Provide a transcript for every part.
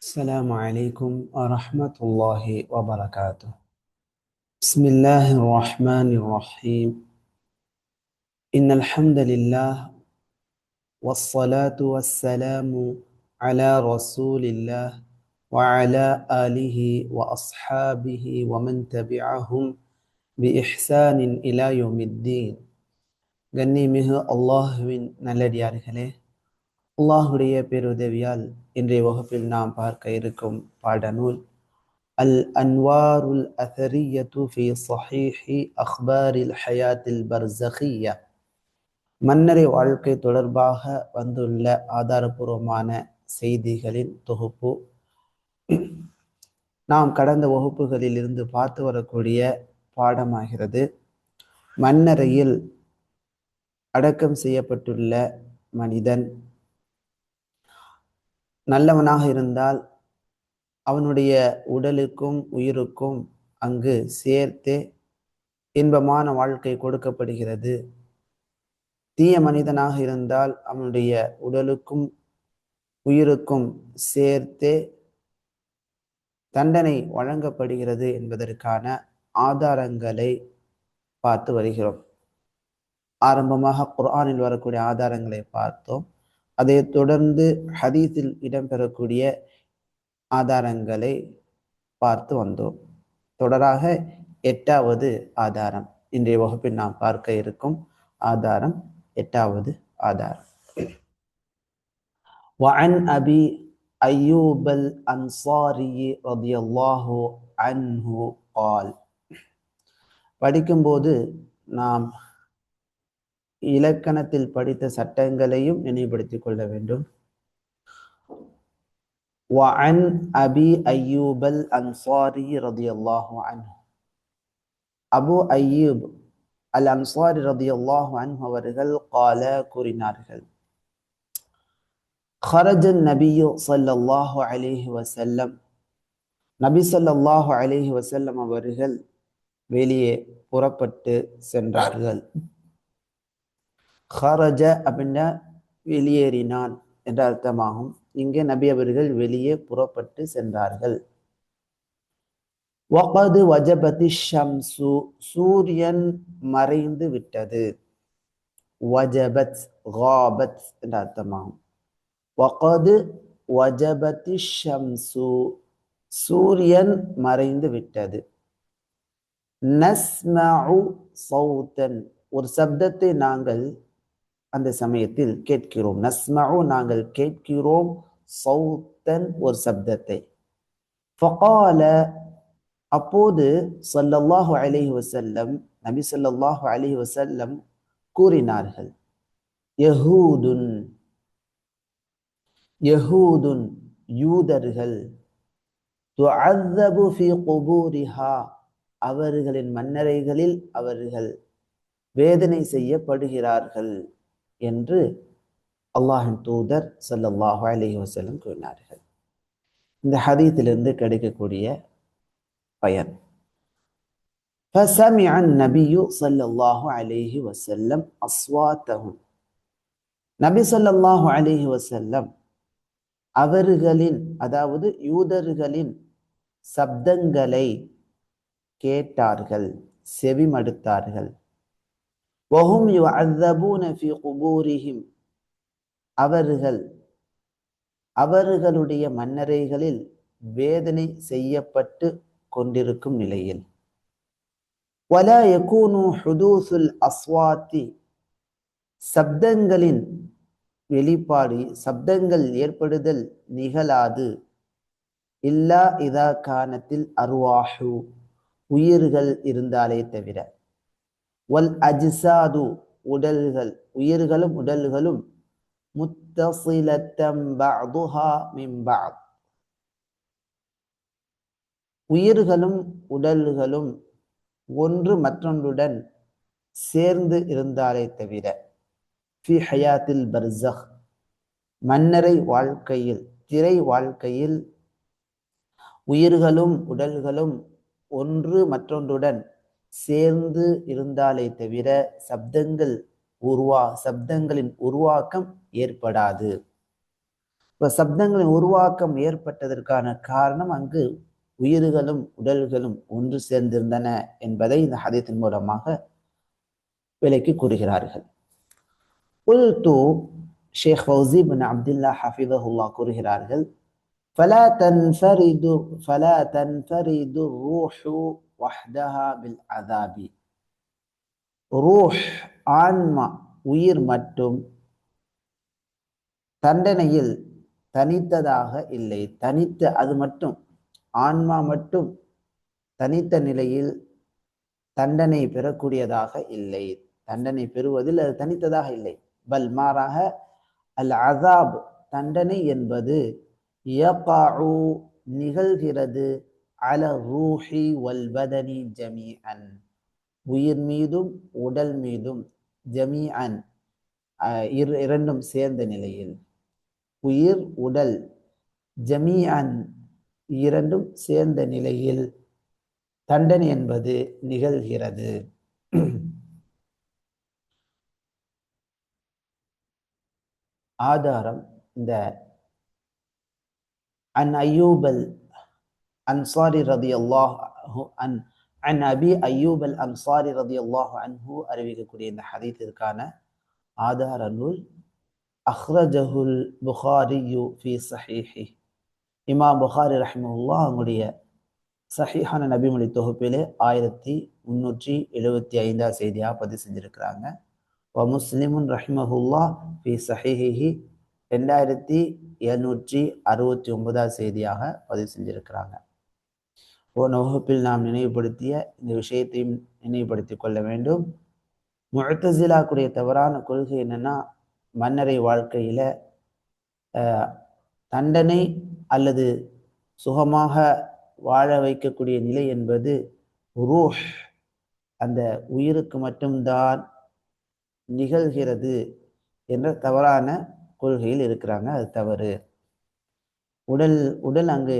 السلام عليكم ورحمة الله وبركاته. بسم الله الرحمن الرحيم. إن الحمد لله والصلاة والسلام على رسول الله وعلى آله وأصحابه ومن تبعهم بإحسان إلى يوم الدين. قنيمه الله من നല്ല ഡിയാറുകളെ அல்லாஹுடைய பேருதவியால் இன்றைய வகுப்பில் நாம் பார்க்க இருக்கும் பாடநூல் அல் அன்வாருல் அசரியத்து ஃபி சஹீஹி அக்பாரில் ஹயாத்தில் பர்சஹியா மன்னரை வாழ்க்கை தொடர்பாக வந்துள்ள ஆதாரபூர்வமான செய்திகளின் தொகுப்பு. நாம் கடந்த வகுப்புகளில் இருந்து பார்த்து வரக்கூடிய பாடமாகிறது. மன்னரையில் அடக்கம் செய்யப்பட்டுள்ள மனிதன் நல்லவனாக இருந்தால் அவனுடைய உடலுக்கும் உயிருக்கும் அங்கு சேர்த்தே இன்பமான வாழ்க்கை கொடுக்கப்படுகிறது. தீய மனிதனாக இருந்தால் அவனுடைய உடலுக்கும் உயிருக்கும் சேர்த்தே தண்டனை வழங்கப்படுகிறது என்பதற்கான ஆதாரங்களை பார்த்து வருகிறோம். ஆரம்பமாக குர்ஆனில் வரக்கூடிய ஆதாரங்களை பார்த்தோம். அதை தொடர்ந்து ஹதீஸில் இடம்பெறக்கூடிய ஆதாரங்களை பார்த்து வந்தோம் தொடராக எட்டாவது ஆதாரம் இன்றைய வகுப்பில் நாம் பார்க்க இருக்கும் ஆதாரம் எட்டாவது ஆதாரம் وعن أبي أيوب الأنصاري رضي الله عنه قال படிக்கும்போது நாம் இலக்கணத்தில் படித்த சட்டங்களையும் நினைவுபடுத்திக் கொள்ள வேண்டும் وعن أبي أيوب الأنصاري رضي الله عنه அபு ஐயூப் அல் அன்சாரி ரதி அல்லாஹு அன்ஹு அவர்கள் கால கூறினார்கள் خرج النبي صلى الله عليه وسلم நபி ஸல்லல்லாஹு அலைஹி வஸல்லம் அவர்கள் வெளியே புறப்பட்டு சென்றார்கள் ஹரஜ அப்படின்னா வெளியேறினான் என்ற அர்த்தமாகும். இங்கே நபி அவர்கள் வெளியே புறப்பட்டு சென்றார்கள். வகது வஜபதி ஷம்சு சூரியன் மறைந்து விட்டது. வஜபத் காபத் என்ற அர்த்தமாகும். வகது வஜபதி ஷம்சு சூரியன் மறைந்து விட்டது. நஸ்மஉ சௌத்தன் ஒரு சப்தத்தை நாங்கள் அந்த சமயத்தில் கேட்கிறோம். நஸ்மஉ நாங்கள் கேட்கிறோம் சௌத்தன் ஒரு சப்தத்தை. ஃபகால அப்போது சல்லல்லாஹு அலைஹி வசல்லம் நபி சல்லல்லாஹு அலைஹி வசல்லம் கூறினார்கள். யஹூதுன் யஹூதுன் யூதர்கள் அவர்களின் மன்னரைகளில் அவர்கள் வேதனை செய்யப்படுகிறார்கள். என்று அல்லாஹின் தூதர் சல்லல்லாஹு அலஹி வசல்லம் கூறினார்கள் இந்த ஹதீத்திலிருந்து கிடைக்கக்கூடிய பயன் فسمع النبي صلى الله عليه وسلم أصواتهم நபி சொல்லல்லாஹு அலிஹி வசல்லம் அவர்களின் அதாவது யூதர்களின் சப்தங்களை கேட்டார்கள் செவிமடுத்தார்கள் வஹும் யு அசபூன ஃபி குபூரிஹிம் அவர்கள் அவர்களுடைய மன்னரைகளில் வேதனை செய்யப்பட்டு கொண்டிருக்கும் நிலையில். வலா யகூனு ஹுதூசுல் அஸ்வாத்தி சப்தங்களின் வெளிப்பாடு சப்தங்கள் ஏற்படுதல் நிகழாது. இல்லா இதா காணத்தில் அருவாஹு உயிர்கள் இருந்தாலே தவிர. வல் அஜிசாது உடல்கள் உயிர்களும் உடல்களும் முத்தசிலத்தம் பஅதுஹா மின் பஅத். உயிர்களும் உடல்களும் ஒன்று மற்றொன்றுடன் சேர்ந்து இருந்தாலே தவிர ஃபி ஹயாத்தில் பர்சஹ் மன்னரை வாழ்க்கையில் திரை வாழ்க்கையில் உயிர்களும் உடல்களும் ஒன்று மற்றொன்றுடன் சேர்ந்து இருந்தாலே தவிர சப்தங்கள் உருவா சப்தங்களின் உருவாக்கம் ஏற்படாது இப்போ சப்தங்களின் உருவாக்கம் ஏற்பட்டதற்கான காரணம் அங்கு உயிர்களும் உடல்களும் ஒன்று சேர்ந்திருந்தன என்பதை இந்த ஹதீத்தின் மூலமாக விலைக்கு கூறுகிறார்கள் உல்து ஷேக் ஃபௌசி பின் அப்துல்லா ஹஃபிதஹுல்லா கூறுகிறார்கள் فلا تنفرد فلا تنفرد الروح வஹ்தஹா பில் அதாபி. ரூஹ் உயிர் மட்டும் தண்டனையில் தனித்ததாக இல்லை. தனித்த அது மட்டும் ஆன்மா மட்டும் தனித்த நிலையில் தண்டனை பெறக்கூடியதாக இல்லை. தண்டனை பெறுவதில் அது தனித்ததாக இல்லை. பல் மாறாக அல் அசாப் தண்டனை என்பது நிகழ்கிறது. அல ரூஹி வல் பதனி ஜமி அன் உயிர் மீதும் உடல் மீதும் ஜமி அன் இரண்டும் சேர்ந்த நிலையில். உயிர் உடல் ஜமி அன் இரண்டும் சேர்ந்த நிலையில் தண்டனை என்பது நிகழ்கிறது. ஆதாரம் இந்த அன் ஐயூபல் அன்சாரி ரதி அல்லாஹ் அன் அன் அபி அல் அன்சாரி ரதி அல்லாஹ் அன்ஹு அறிவிக்கக்கூடிய இந்த ஹதீத்திற்கான ஆதார நூல் அஹ்ரஜஹுல் புகாரியூ ஃபி சஹீஹி. இமாம் புகாரி ரஹ்முல்லா அவங்களுடைய சஹிஹான நபிமொழி தொகுப்பிலே ஆயிரத்தி முன்னூற்றி எழுபத்தி ஐந்தாவது செய்தியாக பதிவு செஞ்சிருக்கிறாங்க. வ முஸ்லிமுன் ரஹ்மஹுல்லா ஃபி சஹிஹி ரெண்டாயிரத்தி எழுநூற்றி அறுபத்தி ஒன்பதாவது செய்தியாக பதிவு செஞ்சிருக்கிறாங்க. போன வகுப்பில் நாம் நினைவுபடுத்திய இந்த விஷயத்தையும் நினைவுபடுத்தி கொள்ள வேண்டும். முழத்தசிலாக்குடைய தவறான கொள்கை என்னன்னா மன்னரை வாழ்க்கையில தண்டனை அல்லது சுகமாக வாழ வைக்கக்கூடிய நிலை என்பது ரூஹ் அந்த உயிருக்கு மட்டும்தான் நிகழ்கிறது என்ற தவறான கொள்கையில் இருக்கிறாங்க. அது தவறு. உடல் உடல் அங்கு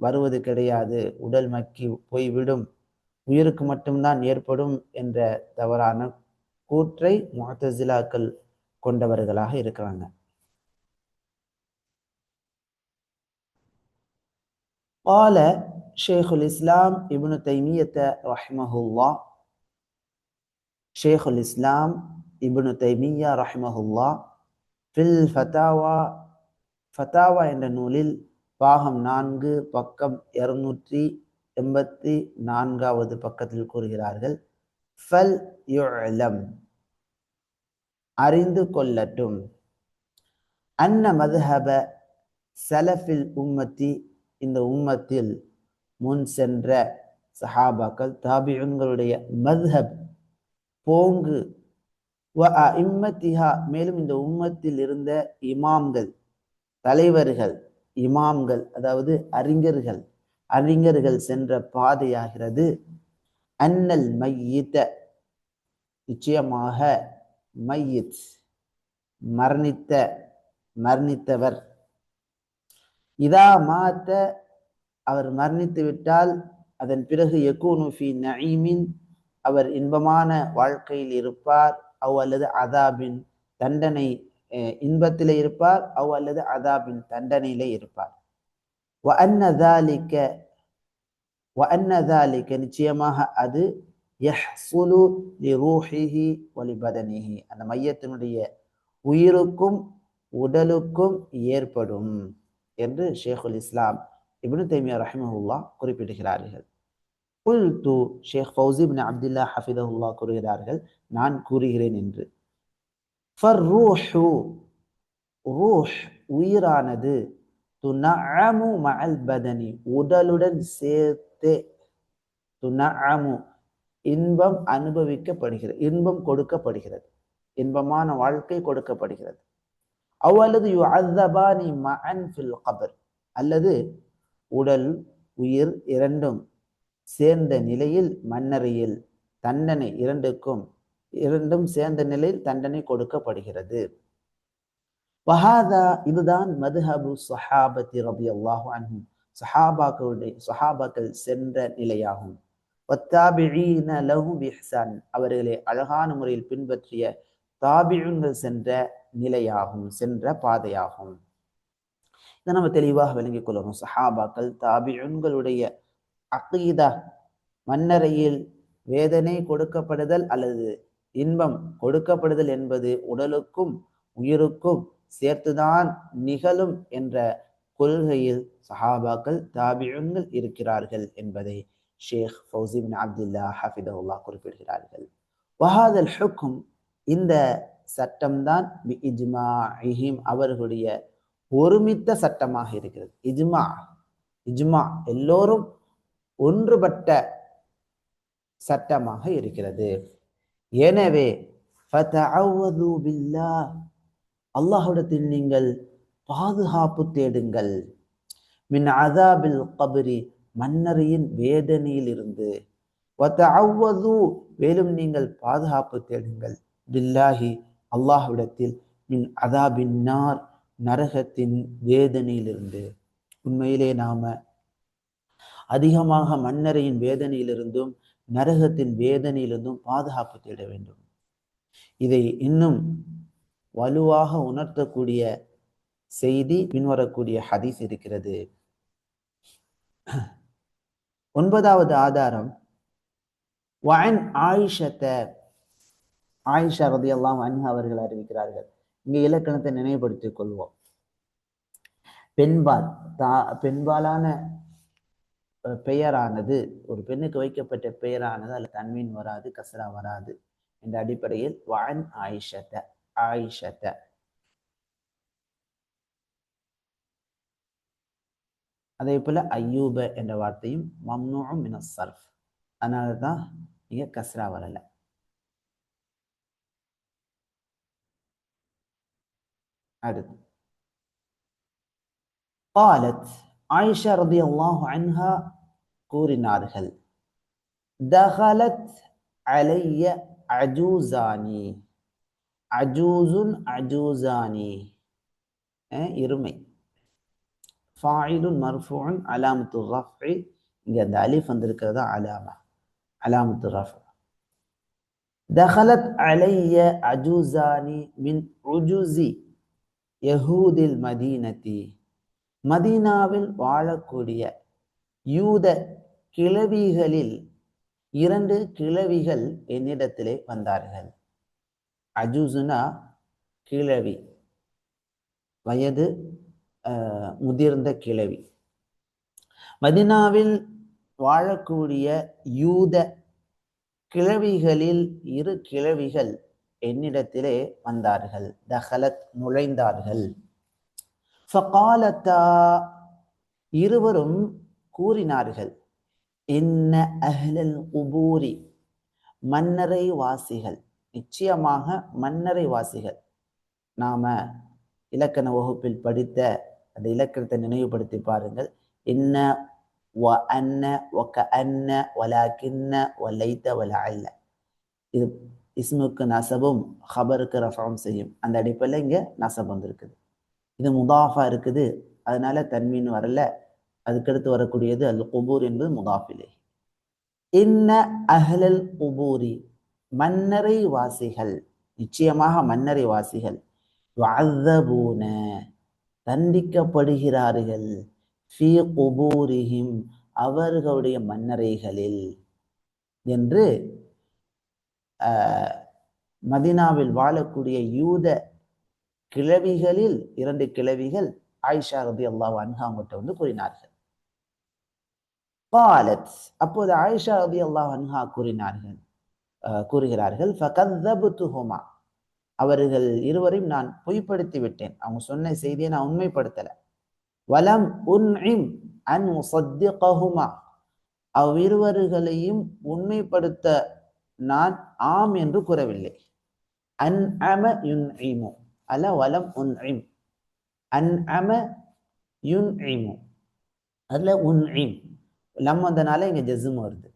வருவது கிடையாது உடல் மக்கி போய்விடும் உயிருக்கு மட்டும்தான் ஏற்படும் என்ற தவறான கூற்றை முகத்தசிலாக்கள் கொண்டவர்களாக இருக்கிறாங்க قال شيخ الإسلام ابن تيمية رحمه الله شيخ الإسلام ابن تيمية رحمه الله في الفتاوى ஃபத்தாவா என்ற நூலில் பாகம் நான்கு பக்கம் இருநூற்றி எண்பத்தி நான்காவது பக்கத்தில் கூறுகிறார்கள் ஃபல் யுலம் அறிந்து கொள்ளட்டும். அன்ன மதுஹப சலஃபில் உம்மத்தி இந்த உம்மத்தில் முன் சென்ற சஹாபாக்கள் தாபியங்களுடைய மதுஹப் போங்கு வ இம்மத்திஹா மேலும் இந்த உம்மத்தில் இருந்த இமாம்கள் தலைவர்கள் இமாம்கள் அதாவது அறிஞர்கள் அறிஞர்கள் சென்ற பாதையாகிறது. அன்னல் மையித்த நிச்சயமாக மையித் மரணித்த மரணித்தவர். இதா மாத்த அவர் மரணித்து விட்டால் அதன் பிறகு எக்கூனுஃபி நயீமின் அவர் இன்பமான வாழ்க்கையில் இருப்பார். அவ் அல்லது அதாபின் தண்டனை இன்பத்திலே இருப்பார் அவ் அல்லது அதாபின் தண்டனையில இருப்பார். அன்னதாலிக்க நிச்சயமாக அது அந்த மையத்தினுடைய உயிருக்கும் உடலுக்கும் ஏற்படும் என்று ஷேகுல் இஸ்லாம் இப்னு தைமியா ரஹிமஹுல்லா குறிப்பிடுகிறார்கள். குல் து ஷேக் ஃபௌசிபின் அப்துல்லா ஹஃபிதஹுல்லா கூறுகிறார்கள் நான் கூறுகிறேன் என்று. ஃபர்ரூஹு ரூஹ் உயிரானது. துனஅமு மஅல் பதனி உடலுடன் சேர்த்தே. துனஅமு இன்பம் அனுபவிக்கப்படுகிறது இன்பம் கொடுக்கப்படுகிறது. இன்பமான வாழ்க்கை கொடுக்கப்படுகிறது. அவ் அல்லது யு அஸ்தபானி மஅன் ஃபில் கபர் அல்லது உடல் உயிர் இரண்டும் சேர்ந்த நிலையில் மன்னரையில் தண்டனை இரண்டுக்கும் இரண்டும் சேர்ந்த நிலையில் தண்டனை கொடுக்கப்படுகிறது. வஹாதா இதுதான் மதுஹபு சஹாபத்தி ரபி அல்லாஹு அன்ஹும் சஹாபாக்களுடைய சஹாபாக்கள் சென்ற நிலையாகும். அவர்களை அழகான முறையில் பின்பற்றிய தாபிழுங்கள் சென்ற நிலையாகும் சென்ற பாதையாகும். இதை நம்ம தெளிவாக விளங்கிக் கொள்ளணும் சஹாபாக்கள் தாபிழுங்களுடைய அகீதா மன்னரையில் வேதனை கொடுக்கப்படுதல் அல்லது இன்பம் கொடுக்கப்படுதல் என்பது உடலுக்கும் உயிருக்கும் சேர்த்துதான் நிகழும் என்ற கொள்கையில் சஹாபாக்கள் தாபியங்கள் இருக்கிறார்கள் என்பதை ஷேக் ஃபௌசி பின் அப்துல்லா ஹஃபிதவுல்லா குறிப்பிடுகிறார்கள். வஹாதல் ஹுக்கும் இந்த சட்டம்தான் அவர்களுடைய ஒருமித்த சட்டமாக இருக்கிறது. இஜ்மா இஜ்மா எல்லோரும் ஒன்றுபட்ட சட்டமாக இருக்கிறது. எனவே ஃபதஅவது பில்லாஹ். நீங்கள் பாதுகாப்பு தேடுங்கள். மின் அதாபில் கபரி. மன்னரையின் வேதனையில் இருந்து மேலும் நீங்கள் பாதுகாப்பு தேடுங்கள். பில்லாஹி. அல்லாஹ்விடத்தில் மின் அதாபின் நார். நரகத்தின் வேதனையிலிருந்து. உண்மையிலே நாம அதிகமாக மன்னரையின் வேதனையிலிருந்தும் நரகத்தின் வேதனையிலிருந்தும் பாதுகாப்பு தேட வேண்டும். இதை இன்னும் வலுவாக உணர்த்தக்கூடிய செய்தி பின்வரக்கூடிய ஹதீஸ் இருக்கிறது. ஒன்பதாவது ஆதாரம் வயன் ஆயிஷத்த ஆயிஷா ரதி அல்லாம் அன்ஹா அவர்கள் அறிவிக்கிறார்கள். இங்கே இலக்கணத்தை நினைவுபடுத்திக் கொள்வோம். பெண்பால் தா பெண்பாலான பெயரானது ஒரு பெண்ணுக்கு வைக்கப்பட்ட பெயரானது அல்ல தன்மீன் வராது கசரா வராது என்ற அடிப்படையில் வான் ஆயிஷத்த ஆயிஷத்த அதே போல ஐயூப என்ற வார்த்தையும் மம்னூம் மின சர்ஃப் அதனால தான் இங்க கஸ்ரா வரல அடுத்து قالت ஆயிஷா ரதியல்லாஹு அன்ஹா கூறினார்கள். தகலத் அலைய அஜூசானி அஜூசுன் அஜூசானி. அஹ் இருமை. ஃபாயிலுன் மர்ஃபூன் அலாமத்து ரஃபி. இங்க அந்த அலிஃப் வந்திருக்கிறதா? அலாமா. அலாமத்து ரஃப். தகலத் அலைய அஜூசானி மின் உஜுசி யஹூதில் மதீனதி மதீனாவில் வாழக்கூடிய யூத கிழவிகளில் இரண்டு கிளவிகள் என்னிடத்திலே வந்தார்கள். அஜூசுனா கிழவி வயது முதிர்ந்த கிழவி. மதினாவில் வாழக்கூடிய யூத கிழவிகளில் இரு கிழவிகள் என்னிடத்திலே வந்தார்கள். தஹலத் நுழைந்தார்கள். ஃபகாலத்தா இருவரும் கூறினார்கள். இன்ன அஹ்லல் குபூரி மன்னரை வாசிகள். நிச்சயமாக மன்னரை வாசிகள். நாம இலக்கண வகுப்பில் படித்த அந்த இலக்கணத்தை நினைவுபடுத்தி பாருங்கள். இன்ன வ அன்ன ஒக்க அன்ன வலாக்கின்ன வலைத்த வலஅல்ல இது இஸ்முக்கு நசபும் ஹபருக்கு ரஃபாம் செய்யும். அந்த அடிப்படையில் இங்கே நசப் வந்திருக்குது. இது முதாஃபா இருக்குது. அதனால தன்மீன் வரல. அதுக்கடுத்து வரக்கூடியது அல் குபூர் என்பது முதாஃபிலே. இன்ன அஹ்லல் குபூரி மன்னரை வாசிகள் நிச்சயமாக மன்னரை வாசிகள். வாதபூன தண்டிக்கப்படுகிறார்கள். ஃபி குபூரிஹிம் அவர்களுடைய மன்னரைகளில். என்று மதினாவில் மதீனாவில் வாழக்கூடிய யூத கிழவிகளில் இரண்டு கிழவிகள் ஆயிஷா ரதி அல்லாஹ் அன்ஹாங்கிட்ட வந்து கூறினார்கள். காலத் அப்போது ஆயிஷா அபி அல்லாஹ் அன்ஹா கூறினார்கள். கூறுகிறார்கள் ஃபகதபுத்துஹுமா அவர்கள் இருவரையும் நான் பொய்ப்படுத்தி விட்டேன். அவங்க சொன்ன செய்தியை நான் உண்மைப்படுத்தலை. வலம் உன்இம் அன் முசத்திகஹுமா அவ்விருவர்களையும் உண்மைப்படுத்த நான் ஆம் என்று கூறவில்லை. அன் அம யுன் இமு அல வலம் உன் இம் அன் அம யுன் இமு அதில் உன் இம் லம் வந்தனால இங்க ஜஸ்ம் வருது.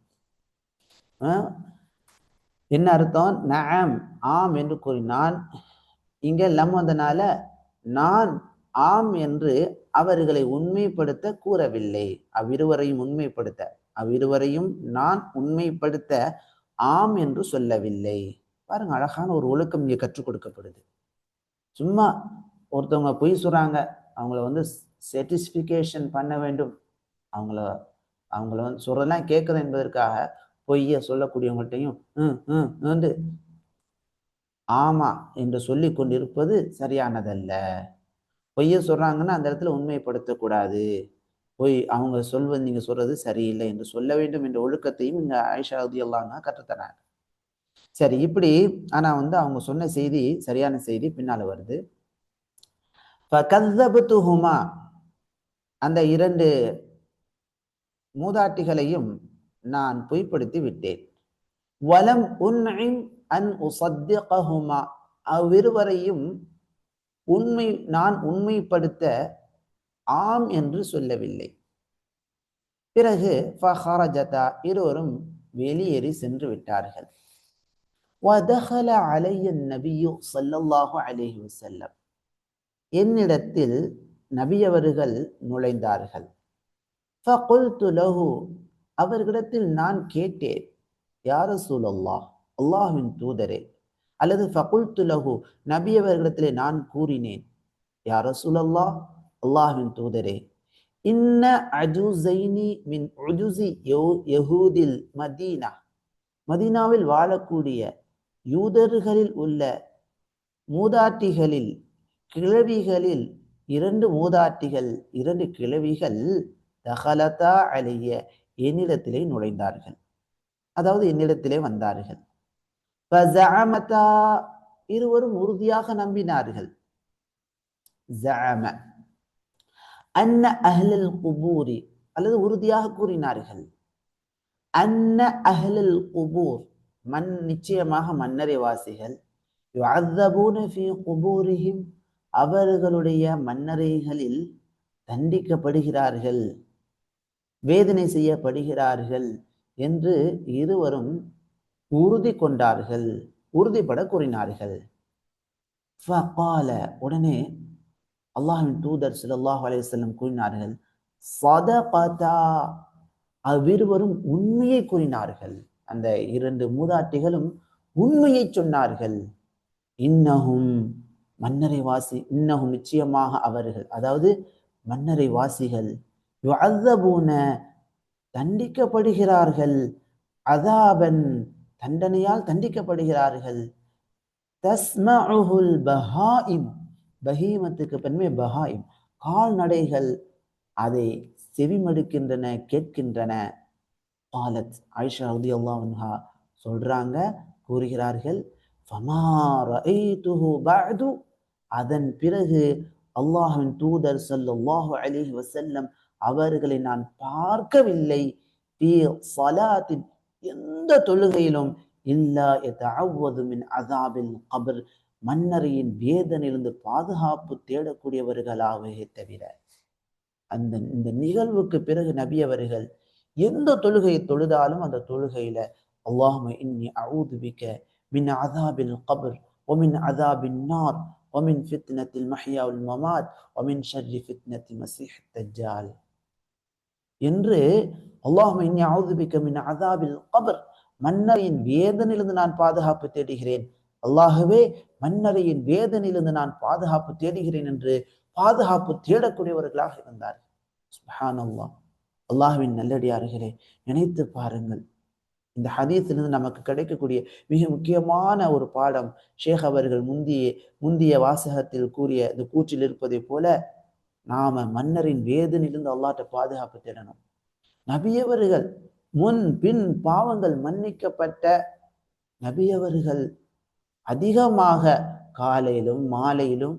என்ன அர்த்தம்? நஅம் ஆம் என்று கூறினான் இங்க லம் வந்தனால நான் ஆம் என்று அவர்களை உண்மைப்படுத்த கூறவில்லை. அவ்விருவரையும் உண்மைப்படுத்த. அவ்விருவரையும் நான் உண்மைப்படுத்த ஆம் என்று சொல்லவில்லை. பாருங்க அழகான ஒரு ஒழுக்கம் இங்கே கற்றுக் கொடுக்கப்படுது. சும்மா ஒருத்தவங்க பொய் சொல்றாங்க அவங்கள வந்து செட்டிஸ்பிகேஷன் பண்ண வேண்டும். அவங்கள அவங்கள வந்து சொல்றதெல்லாம் கேட்குது என்பதற்காக பொய்ய சொல்லக்கூடியவங்கள்ட்டையும் ம் வந்து ஆமா என்று சொல்லி கொண்டிருப்பது சரியானதல்ல. பொய்ய சொல்றாங்கன்னா அந்த இடத்துல உண்மைப்படுத்தக்கூடாது. பொய் அவங்க சொல்வது நீங்க சொல்றது சரியில்லை என்று சொல்ல வேண்டும் என்ற ஒழுக்கத்தையும் இங்க ஆயிஷா உதியல்லான்னா கற்றுத்தராங்க. சரி இப்படி ஆனா வந்து அவங்க சொன்ன செய்தி சரியான செய்தி பின்னால வருது. அந்த இரண்டு மூதாட்டிகளையும் நான் பொய்ப்படுத்தி விட்டேன். வலம் உன்னையும் அன் உசத்தியகுமா அவ்விருவரையும் உண்மை நான் உண்மைப்படுத்த ஆம் என்று சொல்லவில்லை. பிறகு ஃபஹரஜதா இருவரும் வெளியேறி சென்று விட்டார்கள். வதஹல அலைய நபியு சொல்லல்லாஹு அலேஹி வசல்லம் என்னிடத்தில் நபியவர்கள் நுழைந்தார்கள். ஃபகுல்து லஹு அவர்களிடத்தில் நான் கேட்டேன். யார சூழல்லாஹ் அல்லாஹின் தூதரே. அல்லது ஃபகுல்து லஹு நபி அவர்களிடத்திலே நான் கூறினேன். யார சூழல்லாஹ் அல்லாஹின் தூதரே. இன்ன அஜுசைனி மின் உஜுசி யஹூதில் மதீனா. மதீனாவில் வாழக்கூடிய யூதர்களில் உள்ள மூதாட்டிகளில் கிழவிகளில் இரண்டு மூதாட்டிகள் இரண்டு கிழவிகள் தகலதா அலைய என்னிடத்திலே நுழைந்தார்கள். அதாவது என்னிடத்திலே வந்தார்கள். இருவரும் உறுதியாக நம்பினார்கள். அன்ன அஹ்லல் குபூரி அல்லது உறுதியாக கூறினார்கள். அன்ன அஹ்லல் குபூர் மண் நிச்சயமாக மன்னரை வாசிகள் அவர்களுடைய மன்னரைகளில் தண்டிக்கப்படுகிறார்கள். வேதனை செய்யப்படுகிறார்கள் என்று இருவரும் உறுதி கொண்டார்கள் உறுதிப்பட கூறினார்கள். உடனே அல்லாஹின் தூதர் ஸல்லல்லாஹு அலையம் கூறினார்கள் சதகதா. அவ்விருவரும் உண்மையை கூறினார்கள். அந்த இரண்டு மூதாட்டிகளும் உண்மையை சொன்னார்கள். இன்னகும் மன்னரை வாசி இன்னகும் நிச்சயமாக அவர்கள் அதாவது மன்னரை வாசிகள் யுஅzzபூன தண்டிக்கப்படுகிறார்கள். அதாபன் தண்டனையால் தண்டிக்கப்படுகிறார்கள். தஸ்மஹுல் பஹாயிம் பஹீமத்துக்கு பெண்மை பஹாயிம். கால்நடைகள் அதை செவிமடுக்கின்றன கேட்கின்றன. பாலத் ஆயிஷா ரதி அல்லாஹா சொல்றாங்க கூறுகிறார்கள் ஃபமா அதன் பிறகு அல்லாஹின் தூதர் ஸல்லல்லாஹு அலிஹி வசல்லம் அவர்களை நான் பார்க்கவில்லை. எந்த தொழுகையிலும் இல்லா எதாவதுமின் அதாபில் கபர். மன்னரையின் வேதனிலிருந்து பாதுகாப்பு தேடக்கூடியவர்களாகவே தவிர அந்த இந்த நிகழ்வுக்கு பிறகு நபி அவர்கள் எந்த தொழுகையை தொழுதாலும் அந்த தொழுகையில அல்லாஹும இன்னி அவுதுபிக்க மின் அதாபில் கபர் ஒமின் அதாபின் நார் ஒமின் ஃபித்னத்தில் உல் மமாத் ஒமின் ஷர்ரி ஃபித்னத்தில் மசீஹ் தஜால் என்று அல்லாஹும இன்னி கபர். மன்னரின் வேதனிலிருந்து நான் பாதுகாப்பு தேடுகிறேன். அல்லாகவே மன்னரையின் வேதனையிலிருந்து நான் பாதுகாப்பு தேடுகிறேன் என்று பாதுகாப்பு தேடக்கூடியவர்களாக இருந்தார். சுபஹான் அல்லாஹுவின் நல்லடியார்களே நினைத்து பாருங்கள். இந்த ஹதீஸிலிருந்து நமக்கு கிடைக்கக்கூடிய மிக முக்கியமான ஒரு பாடம் ஷேக் அவர்கள் முந்திய முந்திய வாசகத்தில் கூறிய இந்த கூற்றில் இருப்பதை போல நாம மன்னரின் வேதனிலிருந்து அல்லாட்ட பாதுகாப்பு தேடணும். நபியவர்கள் முன் பின் பாவங்கள் மன்னிக்கப்பட்ட நபியவர்கள் அதிகமாக காலையிலும் மாலையிலும்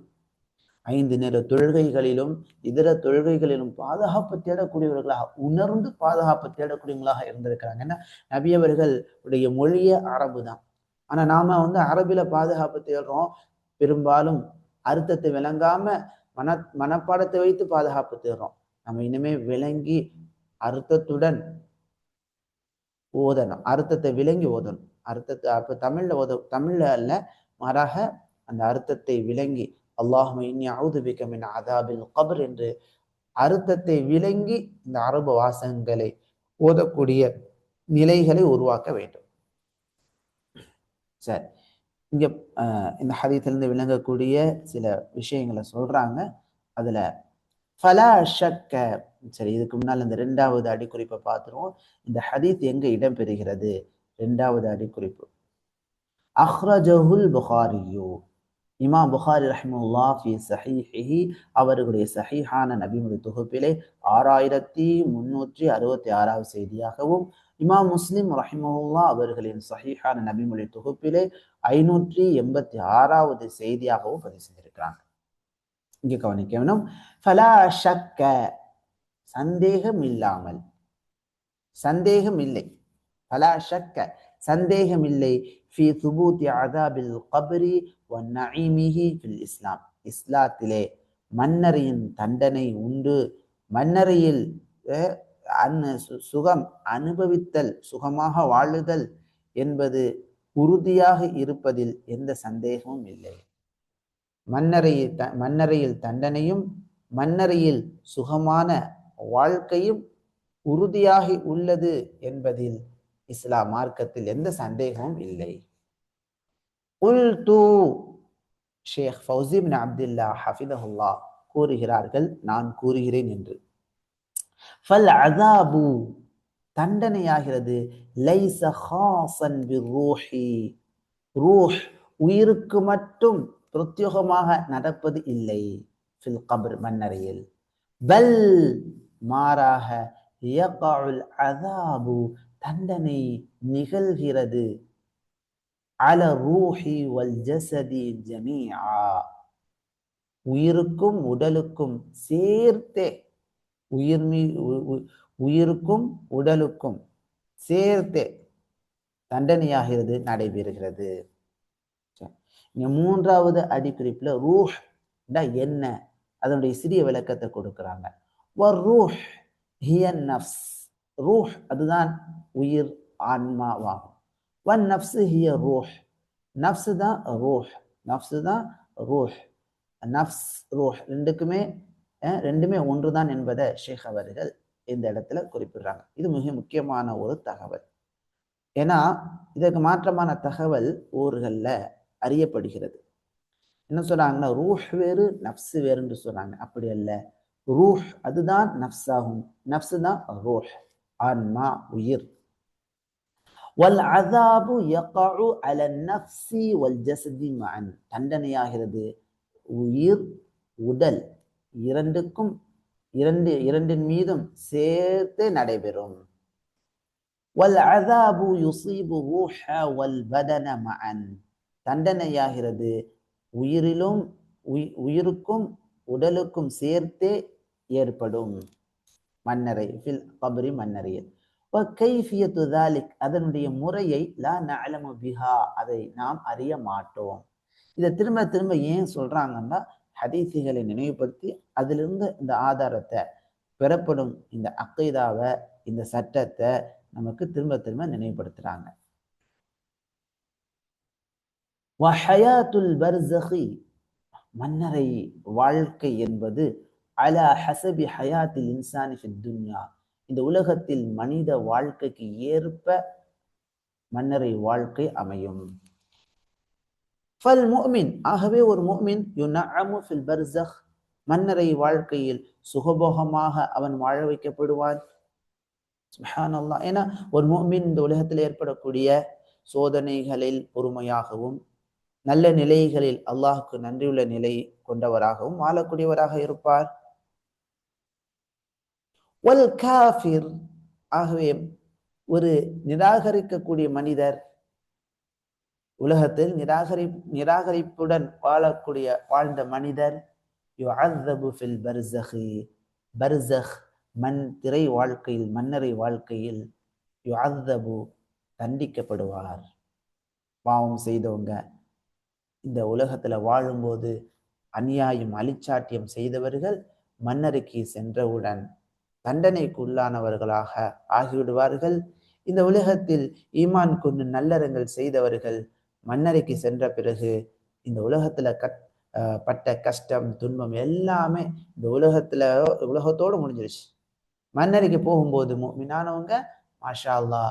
ஐந்து நேர தொழுகைகளிலும் இதர தொழுகைகளிலும் பாதுகாப்பு தேடக்கூடியவர்களாக உணர்ந்து பாதுகாப்பு தேடக்கூடியவங்களாக இருந்திருக்கிறாங்க. ஏன்னா நபியவர்கள் உடைய மொழியே அரபு தான் ஆனா நாம வந்து அரபில பாதுகாப்பு தேடுறோம். பெரும்பாலும் அர்த்தத்தை விளங்காம மன மனப்பாடத்தை வைத்து பாதுகாப்பு தேடுறோம். நம்ம இனிமே விளங்கி அர்த்தத்துடன் ஓதணும். அர்த்தத்தை விளங்கி ஓதணும். அர்த்தத்தை அப்ப தமிழ்ல ஓத தமிழ்ல அல்ல மாறாக அந்த அர்த்தத்தை விளங்கி அல்லாஹும் இன்னி அவுது பிக்க அதாபில் கபர் என்று அர்த்தத்தை விளங்கி இந்த அரபு வாசகங்களை ஓதக்கூடிய நிலைகளை உருவாக்க வேண்டும். சரி. இங்க இந்த ஹதீத்திலிருந்து விளங்கக்கூடிய சில விஷயங்களை சொல்றாங்க. அதுல ஃபலா ஷக்க சரி இதுக்கு முன்னால் இந்த ரெண்டாவது அடிக்குறிப்பை பார்த்துருவோம். இந்த ஹதீத் எங்க இடம்பெறுகிறது? ரெண்டாவது அடிக்குறிப்பு. அஹ்ரஜஹுல் புகாரியோ இமாம் புகாரி ரஹ்முல்லா ஃபி சஹீஹிஹி அவர்களுடைய சஹீஹான நபிமுடைய தொகுப்பிலே ஆறாயிரத்தி முன்னூற்றி அறுபத்தி ஆறாவது செய்தியாகவும் இமாம் முஸ்லிம் ரஹிமஹுல்லா அவர்களின் சஹீஹான நபிமொழி தொகுப்பிலே ஐநூற்றி எண்பத்தி ஆறாவது செய்தியாகவும் பதிவு செய்திருக்கிறாங்க. இங்கே கவனிக்க வேணும். ஃபலா ஷக்க சந்தேகம் இல்லாமல் சந்தேகம் இல்லை. ஃபலா ஷக்க சந்தேகமில்லை. ஃபி சுபூத்தி அதாபில் கபரி நஈமிஹி ஃபில் இஸ்லாம். இஸ்லாத்திலே மன்னரையின் தண்டனை உண்டு. மன்னரையில் அன்னு சுகம் அனுபவித்தல் சுகமாக வாழுதல் என்பது உறுதியாக இருப்பதில் எந்த சந்தேகமும் இல்லை. மன்னரையில் த மன்னரையில் தண்டனையும் மன்னரையில் சுகமான வாழ்க்கையும் உறுதியாகி உள்ளது என்பதில் இஸ்லாம் மார்க்கத்தில் எந்த சந்தேகமும் இல்லை. உல் தூ ஷேக் ஃபவுசிபின் அப்துல்லா ஹஃபிதஹுல்லா கூறுகிறார்கள் நான் கூறுகிறேன் என்று. ஃபல் அதாபு தண்டனையாகிறது. லைச ஹாசன் ரூஹி ரூஹ் உயிருக்கு மட்டும் பிரத்யோகமாக நடப்பது இல்லை. ஃபில் கபர் மன்னரையில். பல் மாறாக அதாபு தண்டனை நிகழ்கிறது. அல ரூஹி வல் ஜசதி ஜமீஆ. உயிருக்கும் உடலுக்கும் சேர்த்தே. உயிர் மீ உயிருக்கும் உடலுக்கும் சேர்த்தே தண்டனையாகிறது நடைபெறுகிறது. இங்க மூன்றாவது அடிக்குறிப்புல ரூஹ் என்ன? அதனுடைய சிறிய விளக்கத்தை கொடுக்குறாங்க. ரூஹ் ஹியன் நஃப்ஸ். ரூஹ் அதுதான் உயிர் ஆன்மாவாகும். வன் நஃப்ஸு ஹிய ரூஹ். நஃப்ஸு தான் ரூஹ். நஃப்ஸு தான் ரூஹ். நஃப்ஸ் ரூஹ் ரெண்டுக்குமே ரெண்டுமே ஒன்றுதான் என்பதை ஷேக் அவர்கள் இந்த இடத்துல குறிப்பிடுறாங்க. இது மிக முக்கியமான ஒரு தகவல். ஏன்னா இதற்கு மாற்றமான தகவல் ஊர்களில் அறியப்படுகிறது. என்ன சொல்றாங்கன்னா ரூஹ் வேறு நப்சு வேறுன்னு சொல்றாங்க. அப்படி அல்ல. ரூஹ் அதுதான் நப்சாகும் நப்சு தான் ரூஹ். ஆன்மா உயிர். வல் அதாபு யகஉ அல நஃப்சி வல் ஜசதி மஅன். தண்டனையாகிறது உயிர் உடல் இரண்டுக்கும் இரண்டு இரண்டின் மீதும் சேர்த்து நடைபெறும். வல் அதாபு யுசீபு ரூஹ வல் பதன மஅன். தண்டனையாகிறது உயிரிலும் உயிருக்கும் உடலுக்கும் சேர்த்தே ஏற்படும். மன்னரை ஃபில் கபரி மன்னரையில். கைஃபியத்து தாலிக் அதனுடைய முறையை லா நலமு பிஹா அதை நாம் அறிய மாட்டோம். இதை திரும்ப திரும்ப ஏன் சொல்றாங்கன்னா ஹதீசிகளை நினைவுபடுத்தி அதிலிருந்து இந்த ஆதாரத்தை பெறப்படும் இந்த அக்கைதாவை இந்த சட்டத்தை நமக்கு திரும்ப திரும்ப நினைவுபடுத்துறாங்க. வஹயாத்துல் பர்சகி மன்னரை வாழ்க்கை என்பது அலா ஹசபி ஹயாத்தில் இன்சானி துன்யா. இந்த உலகத்தில் மனித வாழ்க்கைக்கு ஏற்ப மன்னரை வாழ்க்கை அமையும். ஃபல் முஃமின் ஆகவே ஒரு முஃமின் யுனஅமு ஃபில் பர்சக். மன்னரை வாழ்க்கையில் சுகபோகமாக அவன் வாழ வைக்கப்படுவான். சுப்ஹானல்லாஹ். ஏன்னா ஒரு முஃமின் இந்த உலகத்தில் ஏற்படக்கூடிய சோதனைகளில் பொறுமையாகவும் நல்ல நிலைகளில் அல்லாஹுக்கு நன்றியுள்ள நிலை கொண்டவராகவும் வாழக்கூடியவராக இருப்பார். வல் காஃபிர். ஆகவே ஒரு நிராகரிக்கக்கூடிய மனிதர் உலகத்தில் நிராகரி நிராகரிப்புடன் வாழக்கூடிய வாழ்ந்த மனிதர் ஃபில் பர்சஹி பர்சஹ் மண் திரை வாழ்க்கையில் மன்னரை வாழ்க்கையில் யுஅதபு தண்டிக்கப்படுவார். பாவம் செய்தவங்க இந்த உலகத்தில் வாழும்போது அநியாயம் அலிச்சாட்டியம் செய்தவர்கள் மன்னருக்கு சென்றவுடன் தண்டனைக்கு உள்ளானவர்களாக ஆகிவிடுவார்கள். இந்த உலகத்தில் ஈமான் கொண்டு நல்லறங்கள் செய்தவர்கள் மன்னரைக்கு சென்ற பிறகு இந்த உலகத்துல கட் பட்ட கஷ்டம் துன்பம் எல்லாமே இந்த உலகத்துல உலகத்தோடு முடிஞ்சிருச்சு. மன்னரைக்கு போகும்போது மீனானவங்க மாஷா அல்லா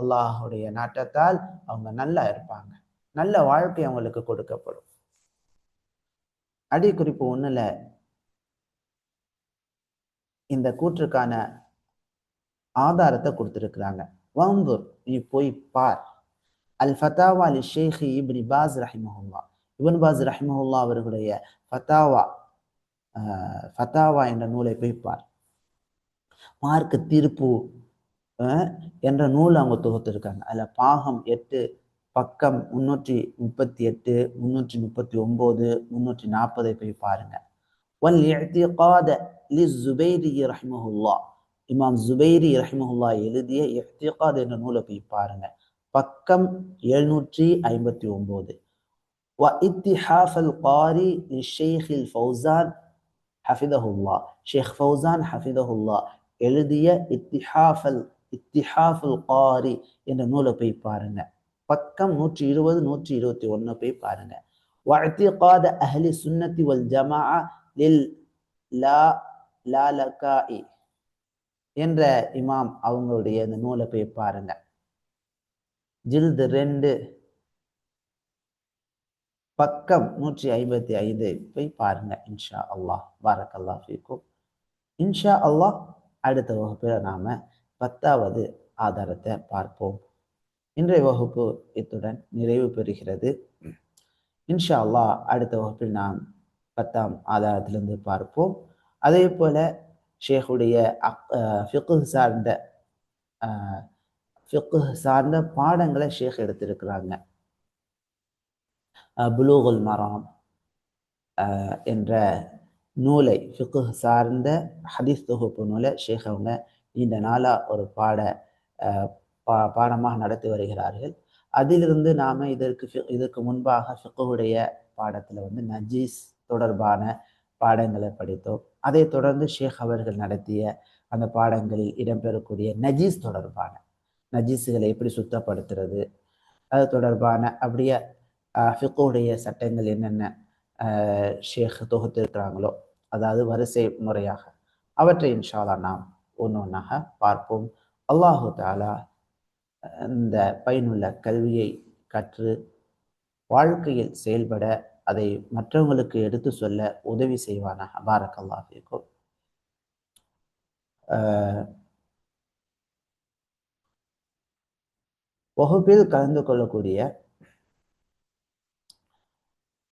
அல்லாஹுடைய நாட்டத்தால் அவங்க நல்லா இருப்பாங்க. நல்ல வாழ்க்கை அவங்களுக்கு கொடுக்கப்படும். அடிக்குறிப்பு ஒண்ணுல இந்த கூற்றுக்கான ஆதாரத்தை கொடுத்துருக்குறாங்க. வாந்தூர் நீ போய் பார். அல் ஃபத்தாவா அலி ஷேக் இப்னி பாஸ் ரஹிமஹுல்லா. இபன் பாஸ் ரஹிமஹுல்லா அவர்களுடைய ஃபத்தாவா ஃபத்தாவா என்ற நூலை போய் பார். மார்க்கு தீர்ப்பு என்ற நூல் அவங்க தொகுத்திருக்காங்க. அதில் பாகம் எட்டு பக்கம் முன்னூற்றி முப்பத்தி எட்டு முன்னூற்றி முப்பத்தி ஒம்பது முன்னூற்றி நாற்பதை போய் பாருங்கள் வல் இஅ்திகாத லி ஜுபைரி ரஹ்மஹுல்லா இமாம் ஜுபைரி ரஹ்மஹுல்லா எழுதிய இஹ்திகாத் என்ற நூலை போய் பாருங்க பக்கம் எழுநூற்றி ஐம்பத்தி ஒன்பது வ இத்திஹாஃப் அல் காரி ஷேக் ஃபௌசான் ஹஃபிதஹுல்லா ஷேக் ஃபௌசான் ஹஃபிதஹுல்லா எழுதிய இத்திஹாஃபல் இத்திஹாஃபுல் காரி என்ற நூலை போய் பாருங்க பக்கம் நூற்றி இருபது நூற்றி இருபத்தி ஒன்று போய் பாருங்க واعتقاد أهل السنة லில் லா லா லகாஇ என்ற இமாம் அவங்களுடைய இந்த நூலை போய் பாருங்க. ஜில்து ரெண்டு பக்கம் நூற்றி ஐம்பத்தி ஐந்து போய் பாருங்க இன்ஷா அல்லாஹ். பாரக்கல்லா ஃபீக்கும். இன்ஷா அல்லாஹ் அடுத்த வகுப்பில் நாம பத்தாவது ஆதாரத்தை பார்ப்போம். இன்றைய வகுப்பு இத்துடன் நிறைவு பெறுகிறது. இன்ஷா அல்லாஹ் அடுத்த வகுப்பில் நான் பத்தாம் ஆதாரத்திலிருந்து பார்ப்போம். அதே போல ஷேഖுடைய ஃபிக்கு சார்ந்த ஃபிக்கு சார்ந்த பாடங்களை ஷேக் எடுத்திருக்கிறாங்க. புலூகுல் மரம் என்ற நூலை ஃபிக்கு சார்ந்த ஹதீஸ் தொகுப்பு நூலை ஷேக் அவங்க நீண்ட நாளாக ஒரு பாட பா பாடமாக நடத்தி வருகிறார்கள். அதிலிருந்து நாம் இதற்கு இதற்கு முன்பாக ஃபிக்குடைய பாடத்தில் வந்து நஜீஸ் தொடர்பான பாடங்களை படித்தோம். அதை தொடர்ந்து ஷேக் அவர்கள் நடத்திய அந்த பாடங்களில் இடம்பெறக்கூடிய நஜீஸ் தொடர்பான நஜீஸுகளை எப்படி சுத்தப்படுத்துறது அது தொடர்பான அப்படியே ஃபிக்கோடைய சட்டங்கள் என்னென்ன ஷேக் தொகுத்திருக்கிறாங்களோ அதாவது வரிசை முறையாக அவற்றை இன்ஷாலா நாம் ஒன்று ஒன்றாக பார்ப்போம். அல்லாஹு தாலா இந்த பயனுள்ள கல்வியை கற்று வாழ்க்கையில் செயல்பட அதை மற்றவங்களுக்கு எடுத்து சொல்ல உதவி செய்வானாக பாரக் அல்லாஹிக்கும் வகுப்பில் கலந்து கொள்ளக்கூடிய